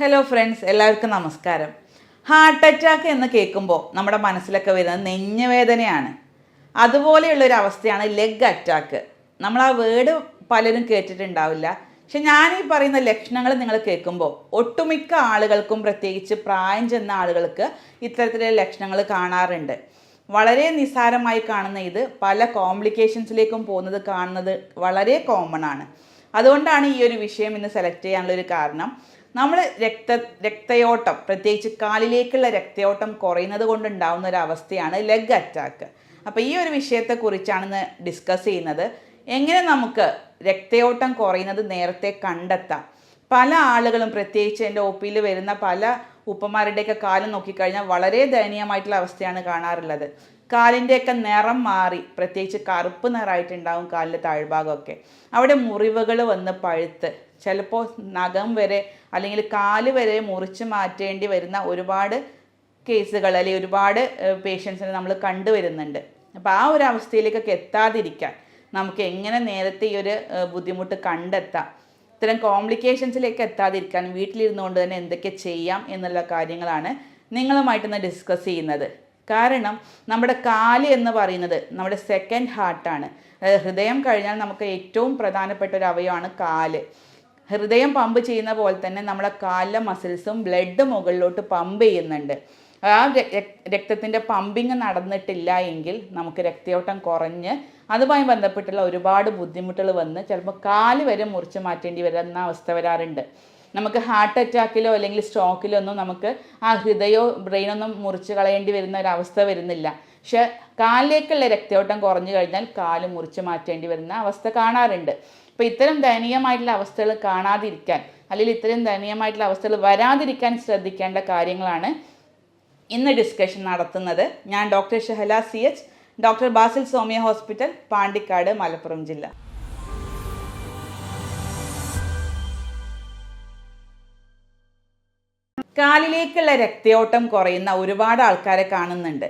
Hello friends എല്ലാവർക്കും നമസ്കാരം. Heart attack എന്ന് കേൾക്കുമ്പോൾ നമ്മുടെ മനസ്സിലൊക്കെ വരുന്നത് നെഞ്ഞുവേദനയാണ് അതുപോലെയുള്ള ഒരു അവസ്ഥയാണ് ലെഗ് അറ്റാക്ക് നമ്മൾ ആ വേർഡ് പലരും കേട്ടിട്ടുണ്ടാവില്ല. പക്ഷെ ഞാൻ ഈ പറയുന്ന ലക്ഷണങ്ങൾ നിങ്ങൾ കേൾക്കുമ്പോൾ ഒട്ടുമിക്ക ആളുകൾക്കും പ്രത്യേകിച്ച് പ്രായം ചെന്ന ആളുകൾക്ക് ഇത്തരത്തിലുള്ള ലക്ഷണങ്ങൾ കാണാറുണ്ട്. വളരെ നിസ്സാരമായി കാണുന്ന ഇത് പല കോംപ്ലിക്കേഷൻസിലേക്കും പോകുന്നത് കാണുന്നത് വളരെ കോമൺ ആണ്. അതുകൊണ്ടാണ് ഈ ഒരു വിഷയം ഇന്ന് സെലക്ട് ചെയ്യാനുള്ള ഒരു കാരണം. നമ്മൾ രക്ത രക്തയോട്ടം പ്രത്യേകിച്ച് കാലിലേക്കുള്ള രക്തയോട്ടം കുറയുന്നത് കൊണ്ടുണ്ടാവുന്ന ഒരു അവസ്ഥയാണ് ലെഗ് അറ്റാക്ക് അപ്പോൾ ഈ ഒരു വിഷയത്തെക്കുറിച്ചാണ് ഡിസ്കസ് ചെയ്യുന്നത്. എങ്ങനെ നമുക്ക് രക്തയോട്ടം കുറയുന്നത് നേരത്തെ കണ്ടെത്താം? പല ആളുകളും പ്രത്യേകിച്ച് എന്റെ ഒ വരുന്ന പല ഉപ്പമാരുടെയൊക്കെ കാലം നോക്കിക്കഴിഞ്ഞാൽ വളരെ ദയനീയമായിട്ടുള്ള അവസ്ഥയാണ് കാണാറുള്ളത്. കാലിന്റെയൊക്കെ നിറം മാറി പ്രത്യേകിച്ച് കറുപ്പ് നിറമായിട്ടുണ്ടാവും കാലിന്റെ താഴ്ഭാഗമൊക്കെ. അവിടെ മുറിവുകൾ വന്ന് പഴുത്ത്. ചിലപ്പോൾ നഖം വരെ അല്ലെങ്കിൽ കാൽ വരെ മുറിച്ച് മാറ്റേണ്ടി വരുന്ന ഒരുപാട് കേസുകൾ അല്ലെങ്കിൽ ഒരുപാട് പേഷ്യൻസിനെ നമ്മൾ കണ്ടുവരുന്നുണ്ട് അപ്പോൾ ആ ഒരു അവസ്ഥയിലേക്കൊക്കെ എത്താതിരിക്കാൻ നമുക്ക് എങ്ങനെ നേരത്തെ ഈ ഒരു ബുദ്ധിമുട്ട് കണ്ടെത്താം? ഇത്തരം കോംപ്ലിക്കേഷൻസിലേക്ക് എത്താതിരിക്കാൻ വീട്ടിലിരുന്നുകൊണ്ട് തന്നെ എന്തൊക്കെ ചെയ്യാം എന്നുള്ള കാര്യങ്ങളാണ് നിങ്ങളുമായിട്ടൊന്ന് ഡിസ്കസ് ചെയ്യുന്നത്. കാരണം നമ്മുടെ കാൽ എന്ന് പറയുന്നത് നമ്മുടെ സെക്കൻഡ് ഹാർട്ടാണ് ഹൃദയം കഴിഞ്ഞാൽ നമുക്ക് ഏറ്റവും പ്രധാനപ്പെട്ട ഒരു അവയവമാണ് കാൽ. ഹൃദയം പമ്പ് ചെയ്യുന്ന പോലെ തന്നെ നമ്മുടെ കാലിലെ മസിൽസും ബ്ലഡ് മുകളിലോട്ട് പമ്പ് ചെയ്യുന്നുണ്ട്. ആ രക്തത്തിന്റെ പമ്പിങ് നടന്നിട്ടില്ല എങ്കിൽ നമുക്ക് രക്തയോട്ടം കുറഞ്ഞ് അതുമായി ബന്ധപ്പെട്ടുള്ള ഒരുപാട് ബുദ്ധിമുട്ടുകൾ വന്ന് ചിലപ്പോൾ കാൽ വരെ മുറിച്ച് മാറ്റേണ്ടി വരുന്ന അവസ്ഥ വരാറുണ്ട്. നമുക്ക് ഹാർട്ട് അറ്റാക്കിലോ അല്ലെങ്കിൽ സ്ട്രോക്കിലോ ഒന്നും നമുക്ക് ആ ഹൃദയോ ബ്രെയിനൊന്നും മുറിച്ച് കളയേണ്ടി വരുന്ന ഒരു അവസ്ഥ വരുന്നില്ല. പക്ഷെ കാലിലേക്കുള്ള രക്തയോട്ടം കുറഞ്ഞു കഴിഞ്ഞാൽ കാൽ മുറിച്ച് മാറ്റേണ്ടി വരുന്ന അവസ്ഥ കാണാറുണ്ട്. അപ്പോൾ ഇത്തരം ദയനീയമായിട്ടുള്ള അവസ്ഥകൾ കാണാതിരിക്കാൻ അല്ലെങ്കിൽ ഇത്തരം ദയനീയമായിട്ടുള്ള അവസ്ഥകൾ വരാതിരിക്കാൻ ശ്രദ്ധിക്കേണ്ട കാര്യങ്ങളാണ് ഇന്ന് ഡിസ്കഷൻ നടത്തുന്നത് ഞാൻ doctor Shahala C H doctor Basil Somiya hospital Pandikkad Malappuram ജില്ല. കാലിലേക്കുള്ള രക്തയോട്ടം കുറയുന്ന ഒരുപാട് ആൾക്കാരെ കാണുന്നുണ്ട്.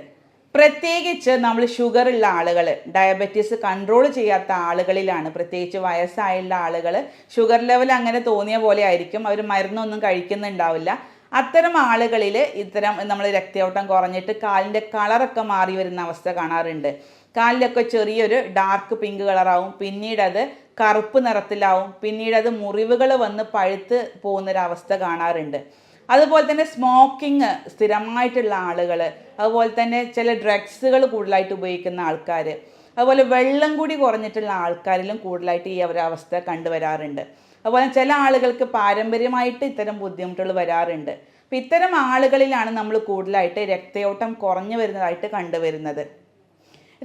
പ്രത്യേകിച്ച് നമ്മൾ ഷുഗർ ഉള്ള ആളുകൾ ഡയബറ്റീസ് കൺട്രോൾ ചെയ്യാത്ത ആളുകളിലാണ് പ്രത്യേകിച്ച് വയസ്സായുള്ള ആളുകൾ ഷുഗർ ലെവൽ അങ്ങനെ തോന്നിയ പോലെ ആയിരിക്കും അവർ മരുന്നൊന്നും കഴിക്കുന്നുണ്ടാവില്ല. അത്തരം ആളുകളിൽ ഇത്തരം നമ്മൾ രക്തയോട്ടം കുറഞ്ഞിട്ട് കാലിന്റെ കളറൊക്കെ മാറി വരുന്ന അവസ്ഥ കാണാറുണ്ട്. കാലിലൊക്കെ ചെറിയൊരു ഡാർക്ക് പിങ്ക് കളറാവും. പിന്നീട് അത് കറുപ്പ് നിറത്തിലാവും. പിന്നീട് അത് മുറിവുകൾ വന്ന് പഴുത്ത് പോകുന്നൊരവസ്ഥ കാണാറുണ്ട്. അതുപോലെ തന്നെ സ്മോക്കിംഗ് സ്ഥിരമായിട്ടുള്ള ആളുകൾ അതുപോലെ തന്നെ ചില ഡ്രഗ്സുകൾ കൂടുതലായിട്ട് ഉപയോഗിക്കുന്ന ആൾക്കാർ അതുപോലെ വെള്ളം കൂടി കുറഞ്ഞിട്ടുള്ള ആൾക്കാരിലും കൂടുതലായിട്ട് ഈ ഒരവസ്ഥ കണ്ടുവരാറുണ്ട്. അതുപോലെ ചില ആളുകൾക്ക് പാരമ്പര്യമായിട്ട് ഇത്തരം ബുദ്ധിമുട്ടുകൾ വരാറുണ്ട്. അപ്പം ഇത്തരം ആളുകളിലാണ് നമ്മൾ കൂടുതലായിട്ട് രക്തയോട്ടം കുറഞ്ഞു വരുന്നതായിട്ട് കണ്ടുവരുന്നത്.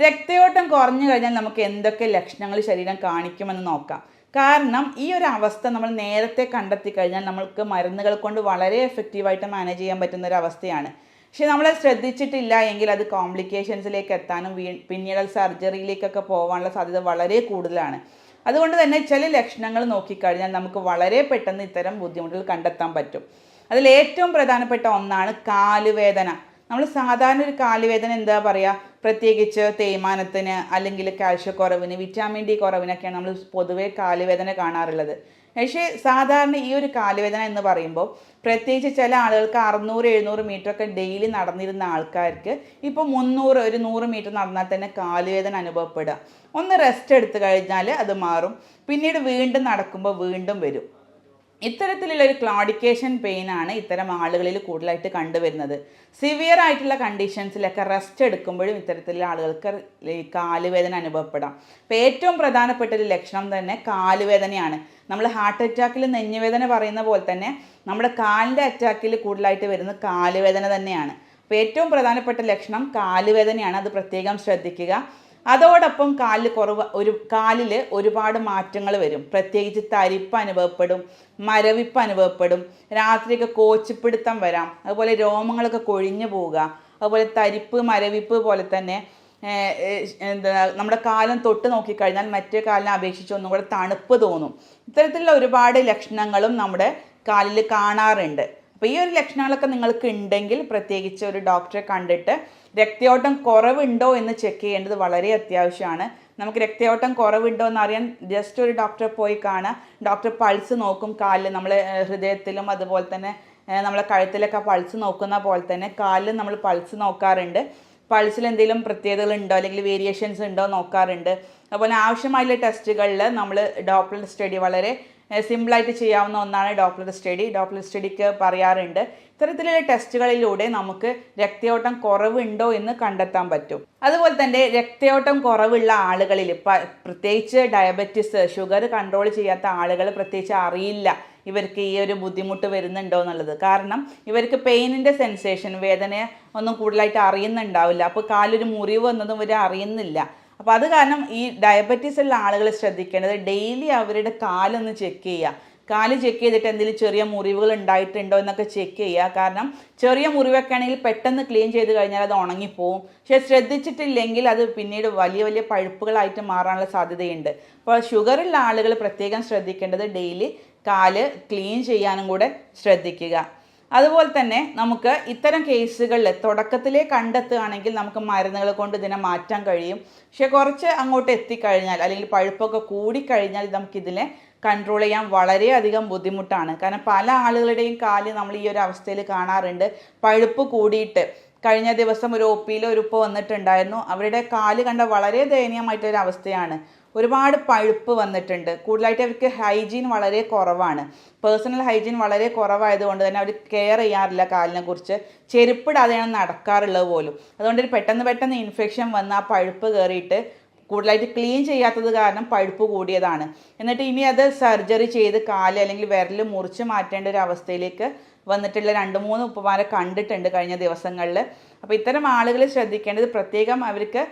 രക്തയോട്ടം കുറഞ്ഞു കഴിഞ്ഞാൽ നമുക്ക് എന്തൊക്കെ ലക്ഷണങ്ങൾ ശരീരം കാണിക്കുമെന്ന് നോക്കാം. കാരണം ഈ ഒരു അവസ്ഥ നമ്മൾ നേരത്തെ കണ്ടെത്തി കഴിഞ്ഞാൽ നമ്മൾക്ക് മരുന്നുകൾ കൊണ്ട് വളരെ എഫക്റ്റീവായിട്ട് മാനേജ് ചെയ്യാൻ പറ്റുന്ന ഒരു അവസ്ഥയാണ്. പക്ഷേ നമ്മൾ ശ്രദ്ധിച്ചിട്ടില്ല എങ്കിൽ അത് കോംപ്ലിക്കേഷൻസിലേക്ക് എത്താനും പിന്നീട് സർജറിയിലേക്കൊക്കെ പോകാനുള്ള സാധ്യത വളരെ കൂടുതലാണ്. അതുകൊണ്ട് തന്നെ ചില ലക്ഷണങ്ങൾ നോക്കിക്കഴിഞ്ഞാൽ നമുക്ക് വളരെ പെട്ടെന്ന് ഇത്തരം ബുദ്ധിമുട്ടുകൾ കണ്ടെത്താൻ പറ്റും. അതിൽ ഏറ്റവും പ്രധാനപ്പെട്ട ഒന്നാണ് കാലുവേദന. നമ്മൾ സാധാരണ ഒരു കാലുവേദന എന്താ പറയുക? പ്രത്യേകിച്ച് തേയ്മാനത്തിന് അല്ലെങ്കിൽ കാൽഷ്യക്കുറവിന് വിറ്റാമിൻ ഡി കുറവിനൊക്കെയാണ് നമ്മൾ പൊതുവെ കാലുവേദന കാണാറുള്ളത്. പക്ഷേ സാധാരണ ഈ ഒരു കാലുവേദന എന്ന് പറയുമ്പോൾ പ്രത്യേകിച്ച് ചില ആളുകൾക്ക് അറുന്നൂറ് എഴുന്നൂറ് മീറ്റർ ഒക്കെ ഡെയിലി നടന്നിരുന്ന ആൾക്കാർക്ക് ഇപ്പോൾ മുന്നൂറ് ഒരു നൂറ് മീറ്റർ നടന്നാൽ തന്നെ കാലുവേദന അനുഭവപ്പെടുക. ഒന്ന് റെസ്റ്റ് എടുത്തു കഴിഞ്ഞാൽ അത് മാറും. പിന്നീട് വീണ്ടും നടക്കുമ്പോൾ വീണ്ടും വരും. ഇത്തരത്തിലുള്ള ഒരു ക്ലാഡിക്കേഷൻ പെയിൻ ആണ് ഇത്തരം ആളുകളിൽ കൂടുതലായിട്ട് കണ്ടുവരുന്നത്. സിവിയർ ആയിട്ടുള്ള കണ്ടീഷൻസിലൊക്കെ റെസ്റ്റ് എടുക്കുമ്പോഴും ഇത്തരത്തിലുള്ള ആളുകൾക്ക് ഈ കാലുവേദന അനുഭവപ്പെടാം. അപ്പോൾ ഏറ്റവും പ്രധാനപ്പെട്ട ഒരു ലക്ഷണം തന്നെ കാലുവേദനയാണ്. നമ്മൾ ഹാർട്ട് അറ്റാക്കിൽ നെഞ്ഞുവേദന പറയുന്ന പോലെ തന്നെ നമ്മുടെ കാലിന്റെ അറ്റാക്കിൽ കൂടുതലായിട്ട് വരുന്ന കാലുവേദന തന്നെയാണ്. അപ്പോൾ ഏറ്റവും പ്രധാനപ്പെട്ട ലക്ഷണം കാലുവേദനയാണ്. അത് പ്രത്യേകം ശ്രദ്ധിക്കുക. അതോടൊപ്പം കാലിൽ കുറവ് ഒരു കാലിൽ ഒരുപാട് മാറ്റങ്ങൾ വരും. പ്രത്യേകിച്ച് തരിപ്പ് അനുഭവപ്പെടും മരവിപ്പ് അനുഭവപ്പെടും രാത്രിയൊക്കെ കോച്ചിപ്പിടുത്തം വരാം അതുപോലെ രോമങ്ങളൊക്കെ കൊഴിഞ്ഞു പോവുക അതുപോലെ തരിപ്പ് മരവിപ്പ് പോലെ തന്നെ എന്താ നമ്മുടെ കാലം തൊട്ട് നോക്കിക്കഴിഞ്ഞാൽ മറ്റേ കാലിനെ അപേക്ഷിച്ച് ഒന്നും കൂടെ തണുപ്പ് തോന്നും. ഇത്തരത്തിലുള്ള ഒരുപാട് ലക്ഷണങ്ങളും നമ്മുടെ കാലിൽ കാണാറുണ്ട്. അപ്പോൾ ഈ ഒരു ലക്ഷണങ്ങളൊക്കെ നിങ്ങൾക്ക് ഉണ്ടെങ്കിൽ പ്രത്യേകിച്ച് ഒരു ഡോക്ടറെ കണ്ടിട്ട് രക്തയോട്ടം കുറവുണ്ടോ എന്ന് ചെക്ക് ചെയ്യേണ്ടത് വളരെ അത്യാവശ്യമാണ്. നമുക്ക് രക്തയോട്ടം കുറവുണ്ടോ എന്ന് അറിയാൻ ജസ്റ്റ് ഒരു ഡോക്ടറെ പോയി കാണാം. ഡോക്ടർ പൾസ് നോക്കും കാലിൽ നമ്മൾ ഹൃദയത്തിലും അതുപോലെ തന്നെ നമ്മളെ കഴുത്തിലൊക്കെ പൾസ് നോക്കുന്ന പോലെ തന്നെ കാലിൽ നമ്മൾ പൾസ് നോക്കാറുണ്ട്. പൾസിൽ എന്തെങ്കിലും പ്രത്യേകതകൾ ഉണ്ടോ? അല്ലെങ്കിൽ വേരിയേഷൻസ് ഉണ്ടോ നോക്കാറുണ്ട്. അതുപോലെ ആവശ്യമായുള്ള ടെസ്റ്റുകളിൽ നമ്മൾ ഡോപ്ലർ സ്റ്റഡി വളരെ സിമ്പിളായിട്ട് ചെയ്യാവുന്ന ഒന്നാണ് ഡോപ്ലർ സ്റ്റഡി ഡോപ്ലർ സ്റ്റഡിക്ക് പറയാറുണ്ട് ഇത്തരത്തിലുള്ള ടെസ്റ്റുകളിലൂടെ നമുക്ക് രക്തയോട്ടം കുറവുണ്ടോ എന്ന് കണ്ടെത്താൻ പറ്റും. അതുപോലെ തന്നെ രക്തയോട്ടം കുറവുള്ള ആളുകളിൽ പ്രത്യേകിച്ച് ഡയബറ്റിസ് ഷുഗർ കൺട്രോൾ ചെയ്യാത്ത ആളുകൾ പ്രത്യേകിച്ച് അറിയില്ല ഇവർക്ക് ഈ ഒരു ബുദ്ധിമുട്ട് വരുന്നുണ്ടോ എന്നുള്ളത്. കാരണം ഇവർക്ക് പെയിനിന്റെ സെൻസേഷൻ വേദന ഒന്നും കൂടുതലായിട്ട് അറിയുന്നുണ്ടാവില്ല. അപ്പോൾ കാലൊരു മുറിവ് വന്നതും ഇവർ അറിയുന്നില്ല. അപ്പോൾ അത് കാരണം ഈ ഡയബറ്റീസ് ഉള്ള ആളുകൾ ശ്രദ്ധിക്കേണ്ടത് ഡെയിലി അവരുടെ കാലൊന്ന് ചെക്ക് ചെയ്യുക കാൽ ചെക്ക് ചെയ്തിട്ട് എന്തെങ്കിലും ചെറിയ മുറിവുകൾ ഉണ്ടായിട്ടുണ്ടോ എന്നൊക്കെ ചെക്ക് ചെയ്യുക കാരണം ചെറിയ മുറിവൊക്കെ ആണെങ്കിൽ പെട്ടെന്ന് ക്ലീൻ ചെയ്ത് കഴിഞ്ഞാൽ അത് ഉണങ്ങിപ്പോവും. പക്ഷേ ശ്രദ്ധിച്ചിട്ടില്ലെങ്കിൽ അത് പിന്നീട് വലിയ വലിയ പഴുപ്പുകളായിട്ട് മാറാനുള്ള സാധ്യതയുണ്ട്. അപ്പോൾ ഷുഗറുള്ള ആളുകൾ പ്രത്യേകം ശ്രദ്ധിക്കേണ്ടത് ഡെയിലി കാൽ ക്ലീൻ ചെയ്യാനും കൂടെ ശ്രദ്ധിക്കുക. അതുപോലെ തന്നെ നമുക്ക് ഇത്തരം കേസുകളിൽ തുടക്കത്തിലേ കണ്ടെത്തുകയാണെങ്കിൽ നമുക്ക് മരുന്നുകൾ കൊണ്ട് ഇതിനെ മാറ്റാൻ കഴിയും. പക്ഷേ കുറച്ച് അങ്ങോട്ട് എത്തിക്കഴിഞ്ഞാൽ അല്ലെങ്കിൽ പഴുപ്പൊക്കെ കൂടിക്കഴിഞ്ഞാൽ നമുക്കിതിനെ കൺട്രോൾ ചെയ്യാൻ വളരെയധികം ബുദ്ധിമുട്ടാണ്. കാരണം പല ആളുകളുടെയും കാൽ നമ്മൾ ഈ ഒരു അവസ്ഥയിൽ കാണാറുണ്ട്. പഴുപ്പ് കൂടിയിട്ട് കഴിഞ്ഞ ദിവസം ഒരു ഒ പിയിൽ വന്നിട്ടുണ്ടായിരുന്നു. അവരുടെ കാൽ കണ്ട വളരെ ദയനീയമായിട്ടൊരു അവസ്ഥയാണ് ഒരുപാട് പഴുപ്പ് വന്നിട്ടുണ്ട്. കൂടുതലായിട്ട് അവർക്ക് ഹൈജീൻ വളരെ കുറവാണ്. പേഴ്സണൽ ഹൈജീൻ വളരെ കുറവായതുകൊണ്ട് തന്നെ അവർ കെയർ ചെയ്യാറില്ല കാലിനെ കുറിച്ച്. ചെരുപ്പിടാതെയാണ് നടക്കാറുള്ളത് പോലും. അതുകൊണ്ട് ഒരു പെട്ടെന്ന് പെട്ടെന്ന് ഇൻഫെക്ഷൻ വന്ന് ആ പഴുപ്പ് കയറിയിട്ട് കൂടുതലായിട്ട് ക്ലീൻ ചെയ്യാത്തത് കാരണം പഴുപ്പ് കൂടിയതാണ്. എന്നിട്ട് ഇനി അത് സർജറി ചെയ്ത് കാൽ അല്ലെങ്കിൽ വിരൽ മുറിച്ച് മാറ്റേണ്ട ഒരു അവസ്ഥയിലേക്ക് വന്നിട്ടുള്ള രണ്ട് മൂന്ന് ഉപ്പമാരെ കണ്ടിട്ടുണ്ട് കഴിഞ്ഞ ദിവസങ്ങളിൽ അപ്പോൾ ഇത്തരം ആളുകൾ ശ്രദ്ധിക്കേണ്ടത് പ്രത്യേകം അവർക്ക്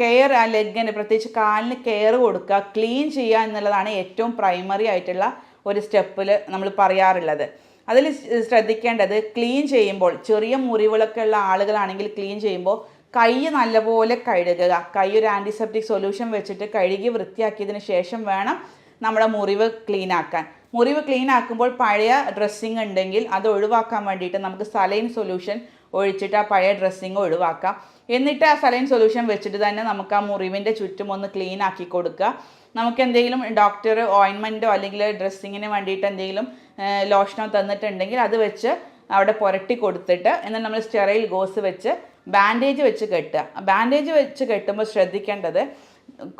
കെയർ ആ ലെഗിന് പ്രത്യേകിച്ച് കാലിന് കെയർ കൊടുക്കുക ക്ലീൻ ചെയ്യുക എന്നുള്ളതാണ് ഏറ്റവും പ്രൈമറി ആയിട്ടുള്ള ഒരു സ്റ്റെപ്പിൽ നമ്മൾ പറയാറുള്ളത്. അതിൽ ശ്രദ്ധിക്കേണ്ടത് ക്ലീൻ ചെയ്യുമ്പോൾ ചെറിയ മുറിവുകളൊക്കെ ഉള്ള ആളുകളാണെങ്കിൽ ക്ലീൻ ചെയ്യുമ്പോൾ കൈ നല്ലപോലെ കഴുകുക. കൈ ഒരു ആന്റിസെപ്റ്റിക് സൊല്യൂഷൻ വെച്ചിട്ട് കഴുകി വൃത്തിയാക്കിയതിന് ശേഷം വേണം നമ്മുടെ മുറിവ് ക്ലീൻ ആക്കാൻ. മുറിവ് ക്ലീൻ ആക്കുമ്പോൾ പഴയ ഡ്രസ്സിങ് ഉണ്ടെങ്കിൽ അത് ഒഴിവാക്കാൻ വേണ്ടിയിട്ട് നമുക്ക് സലൈൻ സൊല്യൂഷൻ ഒഴിച്ചിട്ട് ആ പഴയ ഡ്രസ്സിങ് ഒഴിവാക്കാം. എന്നിട്ട് ആ സലൈൻ സൊല്യൂഷൻ വെച്ചിട്ട് തന്നെ നമുക്ക് ആ മുറിവിന്റെ ചുറ്റും ഒന്ന് ക്ലീൻ ആക്കി കൊടുക്കുക. നമുക്ക് എന്തെങ്കിലും ഡോക്ടർ ഓയിൻമെന്റോ അല്ലെങ്കിൽ ഡ്രസ്സിങ്ങിന് വേണ്ടിയിട്ട് എന്തെങ്കിലും ലോഷനോ തന്നിട്ടുണ്ടെങ്കിൽ അത് വെച്ച് അവിടെ പുരട്ടി കൊടുത്തിട്ട് എന്നാൽ നമ്മൾ സ്റ്റെറൈൽ ഗോസ് വെച്ച് ബാൻഡേജ് വെച്ച് കെട്ടുക. ബാൻഡേജ് വെച്ച് കെട്ടുമ്പോൾ ശ്രദ്ധിക്കേണ്ടത്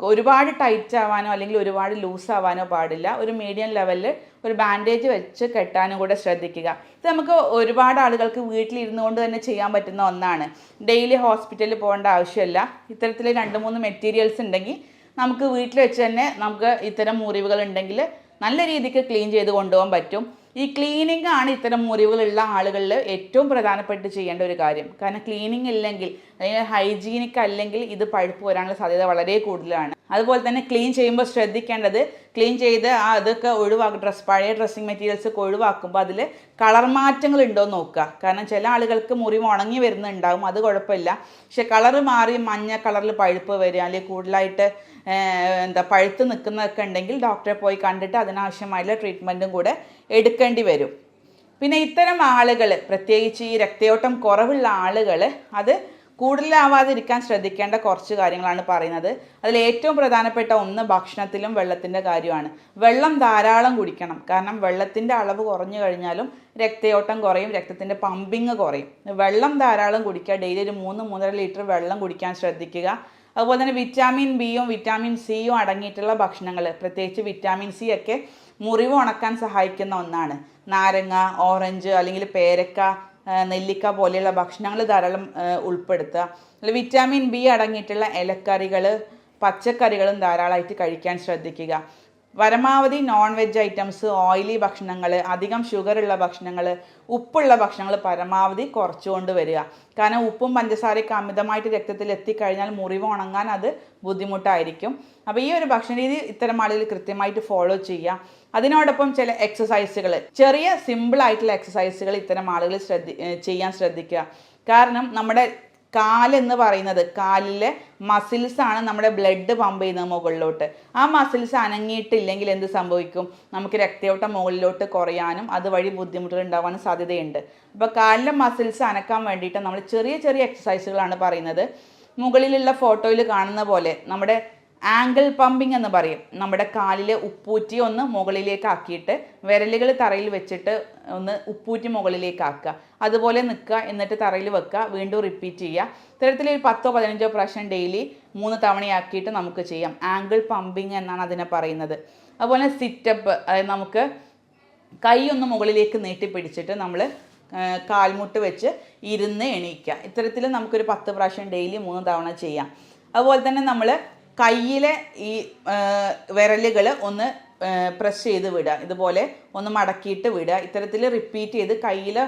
ഒരുപാട് ടൈറ്റ് ആവാനോ അല്ലെങ്കിൽ ഒരുപാട് ലൂസ് ആവാനോ പാടില്ല. ഒരു മീഡിയം ലെവലിൽ ഒരു ബാൻഡേജ് വെച്ച് കെട്ടാനും കൂടെ ശ്രദ്ധിക്കുക. ഇത് നമുക്ക് ഒരുപാട് ആളുകൾക്ക് വീട്ടിലിരുന്നു കൊണ്ട് തന്നെ ചെയ്യാൻ പറ്റുന്ന ഒന്നാണ്. ഡെയിലി ഹോസ്പിറ്റലിൽ പോകേണ്ട ആവശ്യമില്ല. ഇത്തരത്തിൽ രണ്ട് മൂന്ന് മെറ്റീരിയൽസ് ഉണ്ടെങ്കിൽ നമുക്ക് വീട്ടിൽ വെച്ച് തന്നെ നമുക്ക് ഇത്തരം മുറിവുകൾ ഉണ്ടെങ്കിൽ നല്ല രീതിക്ക് ക്ലീൻ ചെയ്ത് കൊണ്ടുപോകാൻ പറ്റും. ഈ ക്ലീനിങ് ആണ് ഇത്തരം മുറിവുകളുള്ള ആളുകളിൽ ഏറ്റവും പ്രധാനപ്പെട്ട് ചെയ്യേണ്ട ഒരു കാര്യം. കാരണം ക്ലീനിങ് ഇല്ലെങ്കിൽ ഹൈജീനിക് അല്ലെങ്കിൽ ഇത് പഴുപ്പ് വരാനുള്ള സാധ്യത വളരെ കൂടുതലാണ്. അതുപോലെ തന്നെ ക്ലീൻ ചെയ്യുമ്പോൾ ശ്രദ്ധിക്കേണ്ടത് ക്ലീൻ ചെയ്ത് ആ അതൊക്കെ ഒഴിവാക്കും ഡ്രസ് പഴയ ഡ്രസ്സിങ് മെറ്റീരിയൽസ് ഒക്കെ ഒഴിവാക്കുമ്പോൾ അതിൽ കളർ മാറ്റങ്ങൾ ഉണ്ടോ എന്ന് നോക്കുക. കാരണം ചില ആളുകൾക്ക് മുറി ഉണങ്ങി വരുന്നുണ്ടാവും അത് കുഴപ്പമില്ല. പക്ഷെ കളർ മാറി മഞ്ഞ കളറിൽ പഴുപ്പ് വരിക അല്ലെങ്കിൽ കൂടുതലായിട്ട് എന്താ പഴുത്ത് നിൽക്കുന്നതൊക്കെ ഉണ്ടെങ്കിൽ ഡോക്ടറെ പോയി കണ്ടിട്ട് അതിനാവശ്യമായുള്ള ട്രീറ്റ്മെന്റും കൂടെ എടുക്കേണ്ടി വരും. പിന്നെ ഇത്തരം ആളുകൾ പ്രത്യേകിച്ച് ഈ രക്തയോട്ടം കുറവുള്ള ആളുകൾ അത് കൂടുതലാവാതിരിക്കാൻ ശ്രദ്ധിക്കേണ്ട കുറച്ച് കാര്യങ്ങളാണ് പറയുന്നത്. അതിൽ ഏറ്റവും പ്രധാനപ്പെട്ട ഒന്ന് ഭക്ഷണത്തിലും വെള്ളത്തിന്റെ കാര്യമാണ്. വെള്ളം ധാരാളം കുടിക്കണം. കാരണം വെള്ളത്തിന്റെ അളവ് കുറഞ്ഞു കഴിഞ്ഞാലും രക്തയോട്ടം കുറയും രക്തത്തിന്റെ പമ്പിങ് കുറയും. വെള്ളം ധാരാളം കുടിക്കുക ഡെയിലി ഒരു മൂന്ന് മൂന്നര ലിറ്റർ വെള്ളം കുടിക്കാൻ ശ്രദ്ധിക്കുക. അതുപോലെ തന്നെ വിറ്റാമിൻ ബിയും വിറ്റാമിൻ സിയും അടങ്ങിയിട്ടുള്ള ഭക്ഷണങ്ങൾ പ്രത്യേകിച്ച് വിറ്റാമിൻ സി ഒക്കെ മുറിവ് ഉണക്കാൻ സഹായിക്കുന്ന ഒന്നാണ്. നാരങ്ങ ഓറഞ്ച് അല്ലെങ്കിൽ പേരക്ക നെല്ലിക്ക പോലെയുള്ള ഭക്ഷണങ്ങൾ ധാരാളം ഉൾപ്പെടുത്തുക. വിറ്റാമിൻ ബി അടങ്ങിയിട്ടുള്ള ഇലക്കറികൾ പച്ചക്കറികളും ധാരാളമായിട്ട് കഴിക്കാൻ ശ്രദ്ധിക്കുക. പരമാവധി നോൺ വെജ് ഐറ്റംസ് ഓയിലി ഭക്ഷണങ്ങൾ അധികം ഷുഗറുള്ള ഭക്ഷണങ്ങൾ ഉപ്പുള്ള ഭക്ഷണങ്ങൾ പരമാവധി കുറച്ചുകൊണ്ട് വരിക. കാരണം ഉപ്പും പഞ്ചസാരയൊക്കെ അമിതമായിട്ട് രക്തത്തിൽ എത്തിക്കഴിഞ്ഞാൽ മുറിവ് ഉണങ്ങാൻ അത് ബുദ്ധിമുട്ടായിരിക്കും. അപ്പോൾ ഈ ഒരു ഭക്ഷണ രീതി ഇത്തരം ആളുകൾ കൃത്യമായിട്ട് ഫോളോ ചെയ്യുക. അതിനോടൊപ്പം ചില എക്സസൈസുകൾ ചെറിയ സിമ്പിൾ ആയിട്ടുള്ള എക്സസൈസുകൾ ഇത്തരം ആളുകൾ ശ്രദ്ധി ചെയ്യാൻ ശ്രദ്ധിക്കുക. കാരണം നമ്മുടെ കാലെന്ന് പറയുന്നത് കാലിലെ മസിൽസ് ആണ് നമ്മുടെ ബ്ലഡ് പമ്പ് ചെയ്യുന്നത് മുകളിലോട്ട്. ആ മസിൽസ് അനങ്ങിയിട്ടില്ലെങ്കിൽ എന്ത് സംഭവിക്കും? നമുക്ക് രക്തയോട്ടം മുകളിലോട്ട് കുറയാനും അതുവഴി ബുദ്ധിമുട്ടുകൾ ഉണ്ടാവാനും സാധ്യതയുണ്ട്. അപ്പോൾ കാലിലെ മസിൽസ് അനക്കാൻ വേണ്ടിയിട്ട് നമ്മൾ ചെറിയ ചെറിയ എക്സസൈസുകളാണ് പറയുന്നത്. മുകളിലുള്ള ഫോട്ടോയിൽ കാണുന്ന പോലെ നമ്മുടെ ആംഗിൾ പമ്പിംഗ് എന്ന് പറയും. നമ്മുടെ കാലിലെ ഉപ്പൂറ്റി ഒന്ന് മുകളിലേക്ക് ആക്കിയിട്ട് വിരലുകൾ തറയിൽ വെച്ചിട്ട് ഒന്ന് ഉപ്പൂറ്റി മുകളിലേക്ക് ആക്കുക അതുപോലെ നിൽക്കുക എന്നിട്ട് തറയിൽ വെക്കുക വീണ്ടും റിപ്പീറ്റ് ചെയ്യുക. ഇത്തരത്തിൽ ഒരു പത്തോ പതിനഞ്ചോ പ്രാവശ്യം ഡെയിലി മൂന്ന് തവണയാക്കിയിട്ട് നമുക്ക് ചെയ്യാം. ആംഗിൾ പമ്പിംഗ് എന്നാണ് അതിനെ പറയുന്നത്. അതുപോലെ സിറ്റപ്പ് അതായത് നമുക്ക് കൈ ഒന്ന് മുകളിലേക്ക് നീട്ടി പിടിച്ചിട്ട് നമ്മൾ കാൽമുട്ട് വെച്ച് ഇരുന്ന് എണീക്കുക. ഇത്തരത്തിൽ നമുക്കൊരു പത്ത് പ്രാവശ്യം ഡെയിലി മൂന്ന് തവണ ചെയ്യാം. അതുപോലെ തന്നെ നമ്മൾ കയ്യിലെ ഈ വിരലുകൾ ഒന്ന് പ്രസ് ചെയ്ത് വിടുക. ഇതുപോലെ ഒന്ന് മടക്കിയിട്ട് വിടുക. ഇത്തരത്തിൽ റിപ്പീറ്റ് ചെയ്ത് കയ്യിലെ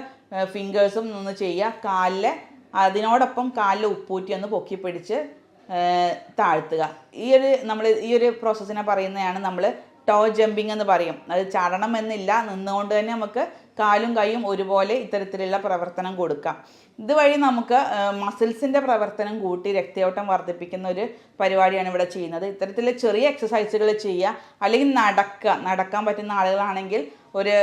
ഫിംഗേഴ്സും ഒന്ന് ചെയ്യുക. കാലിലെ അതിനോടൊപ്പം കാലിലെ ഉപ്പൂറ്റി ഒന്ന് പൊക്കി പിടിച്ച് താഴ്ത്തുക. ഈ ഒരു നമ്മൾ ഈ ഒരു പ്രോസസ്സിനെ പറയുന്നതാണ് നമ്മൾ ടോ ജമ്പിങ് എന്ന് പറയും. അത് ചാടണം എന്നില്ല നിന്നുകൊണ്ട് തന്നെ നമുക്ക് കാലും കൈയും ഒരുപോലെ ഇത്തരത്തിലുള്ള പ്രവർത്തനം കൊടുക്കാം. ഇതുവഴി നമുക്ക് മസിൽസിന്റെ പ്രവർത്തനം കൂട്ടി രക്തയോട്ടം വർദ്ധിപ്പിക്കുന്ന ഒരു പരിപാടിയാണ് ഇവിടെ ചെയ്യുന്നത്. ഇത്തരത്തിൽ ചെറിയ എക്സസൈസുകൾ ചെയ്യുക അല്ലെങ്കിൽ നടക്കുക. നടക്കാൻ പറ്റുന്ന ആളുകളാണെങ്കിൽ ഒരു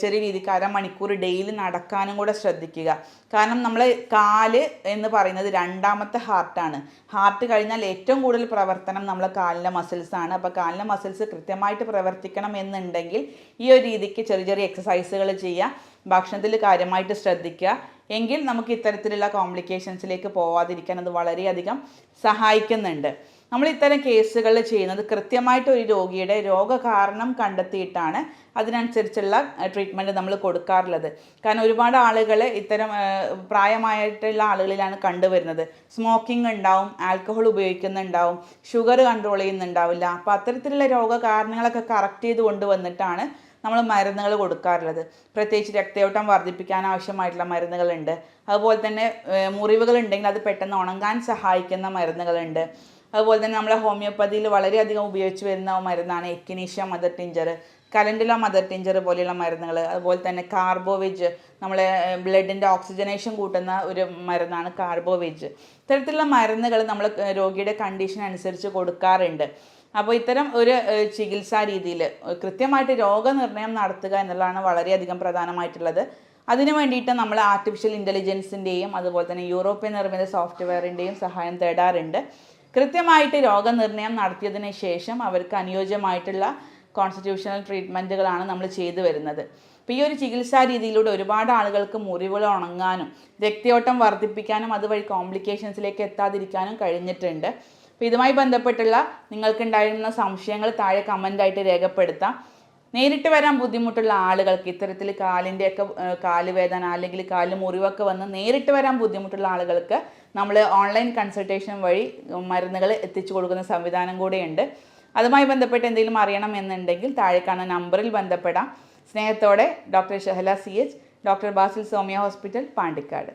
ചെറിയ രീതിക്ക് അരമണിക്കൂർ ഡെയിലി നടക്കാനും കൂടെ ശ്രദ്ധിക്കുക. കാരണം നമ്മൾ കാൽ എന്ന് പറയുന്നത് രണ്ടാമത്തെ ഹാർട്ടാണ് ഹാർട്ട് കഴിഞ്ഞാൽ ഏറ്റവും കൂടുതൽ പ്രവർത്തനം നമ്മൾ കാലിലെ മസിൽസാണ് അപ്പോൾ കാലിലെ മസിൽസ് കൃത്യമായിട്ട് പ്രവർത്തിക്കണം എന്നുണ്ടെങ്കിൽ ഈ ഒരു രീതിക്ക് ചെറിയ ചെറിയ എക്സസൈസുകൾ ചെയ്യുക ഭക്ഷണത്തിൽ കാര്യമായിട്ട് ശ്രദ്ധിക്കുക. എങ്കിൽ നമുക്ക് ഇത്തരത്തിലുള്ള കോംപ്ലിക്കേഷൻസിലേക്ക് പോവാതിരിക്കാൻ അത് വളരെയധികം സഹായിക്കുന്നുണ്ട്. നമ്മൾ ഇത്തരം കേസുകൾ ചെയ്യുന്നത് കൃത്യമായിട്ട് ഒരു രോഗിയുടെ രോഗകാരണം കണ്ടെത്തിയിട്ടാണ് അതിനനുസരിച്ചുള്ള ട്രീറ്റ്മെന്റ് നമ്മൾ കൊടുക്കാറുള്ളത്. കാരണം ഒരുപാട് ആളുകൾ ഇത്തരം പ്രായമായിട്ടുള്ള ആളുകളിലാണ് കണ്ടുവരുന്നത്. സ്മോക്കിംഗ് ഉണ്ടാവും ആൽക്കഹോൾ ഉപയോഗിക്കുന്നുണ്ടാവും ഷുഗർ കൺട്രോൾ ചെയ്യുന്നുണ്ടാവില്ല. അപ്പോൾ അത്തരത്തിലുള്ള രോഗകാരണങ്ങളൊക്കെ കറക്റ്റ് ചെയ്ത് കൊണ്ടുവന്നിട്ടാണ് നമ്മൾ മരുന്നുകൾ കൊടുക്കാറുള്ളത്. പ്രത്യേകിച്ച് രക്തയോട്ടം വർദ്ധിപ്പിക്കാൻ ആവശ്യമായിട്ടുള്ള മരുന്നുകളുണ്ട്. അതുപോലെ തന്നെ മുറിവുകൾ ഉണ്ടെങ്കിൽ അത് പെട്ടെന്ന് ഉണങ്ങാൻ സഹായിക്കുന്ന മരുന്നുകളുണ്ട്. അതുപോലെ തന്നെ നമ്മളെ ഹോമിയോപ്പതിയിൽ വളരെയധികം ഉപയോഗിച്ച് വരുന്ന മരുന്നാണ് echinacea mother tincture calendula mother tincture പോലെയുള്ള മരുന്നുകൾ അതുപോലെ തന്നെ കാർബോവെജ് നമ്മളെ ബ്ലഡിന്റെ ഓക്സിജനേഷൻ കൂട്ടുന്ന ഒരു മരുന്നാണ് കാർബോവെജ്. ഇത്തരത്തിലുള്ള മരുന്നുകൾ നമ്മൾ രോഗിയുടെ കണ്ടീഷൻ അനുസരിച്ച് കൊടുക്കാറുണ്ട്. അപ്പോൾ ഇത്തരം ഒരു ചികിത്സാ രീതിയിൽ കൃത്യമായിട്ട് രോഗനിർണയം നടത്തുക എന്നുള്ളതാണ് വളരെയധികം പ്രധാനമായിട്ടുള്ളത്. അതിനു വേണ്ടിയിട്ട് നമ്മൾ ആർട്ടിഫിഷ്യൽ ഇന്റലിജൻസിന്റെയും അതുപോലെ തന്നെ യൂറോപ്യൻ നിർമ്മിത സോഫ്റ്റ്വെയറിന്റെയും സഹായം തേടാറുണ്ട്. കൃത്യമായിട്ട് രോഗനിർണയം നടത്തിയതിന് ശേഷം അവർക്ക് അനുയോജ്യമായിട്ടുള്ള കോൺസ്റ്റിറ്റ്യൂഷണൽ ട്രീറ്റ്മെന്റുകളാണ് നമ്മൾ ചെയ്തു വരുന്നത്. അപ്പോൾ ഈ ഒരു ചികിത്സാ രീതിയിലൂടെ ഒരുപാട് ആളുകൾക്ക് മുറിവുകൾ ഉണങ്ങാനും രക്തയോട്ടം വർദ്ധിപ്പിക്കാനും അതുവഴി കോംപ്ലിക്കേഷൻസിലേക്ക് എത്താതിരിക്കാനും കഴിഞ്ഞിട്ടുണ്ട്. അപ്പോൾ ഇതുമായി ബന്ധപ്പെട്ടുള്ള നിങ്ങൾക്കുണ്ടായിരുന്ന സംശയങ്ങൾ താഴെ കമന്റായിട്ട് രേഖപ്പെടുത്താം. നേരിട്ട് വരാൻ ബുദ്ധിമുട്ടുള്ള ആളുകൾക്ക് ഇത്തരത്തിൽ കാലിന്റെയൊക്കെ കാൽ വേദന അല്ലെങ്കിൽ കാൽ മുറിവൊക്കെ വന്ന് നേരിട്ട് വരാൻ ബുദ്ധിമുട്ടുള്ള ആളുകൾക്ക് നമ്മൾ ഓൺലൈൻ കൺസൾട്ടേഷൻ വഴി മരുന്നുകൾ എത്തിച്ചു കൊടുക്കുന്ന സംവിധാനം കൂടെയുണ്ട്. അതുമായി ബന്ധപ്പെട്ട് എന്തെങ്കിലും അറിയണം എന്നുണ്ടെങ്കിൽ താഴെ കാണുന്ന നമ്പറിൽ ബന്ധപ്പെടാം. സ്നേഹത്തോടെ doctor Shahala C H doctor Basil Somiya hospital Pandikkad.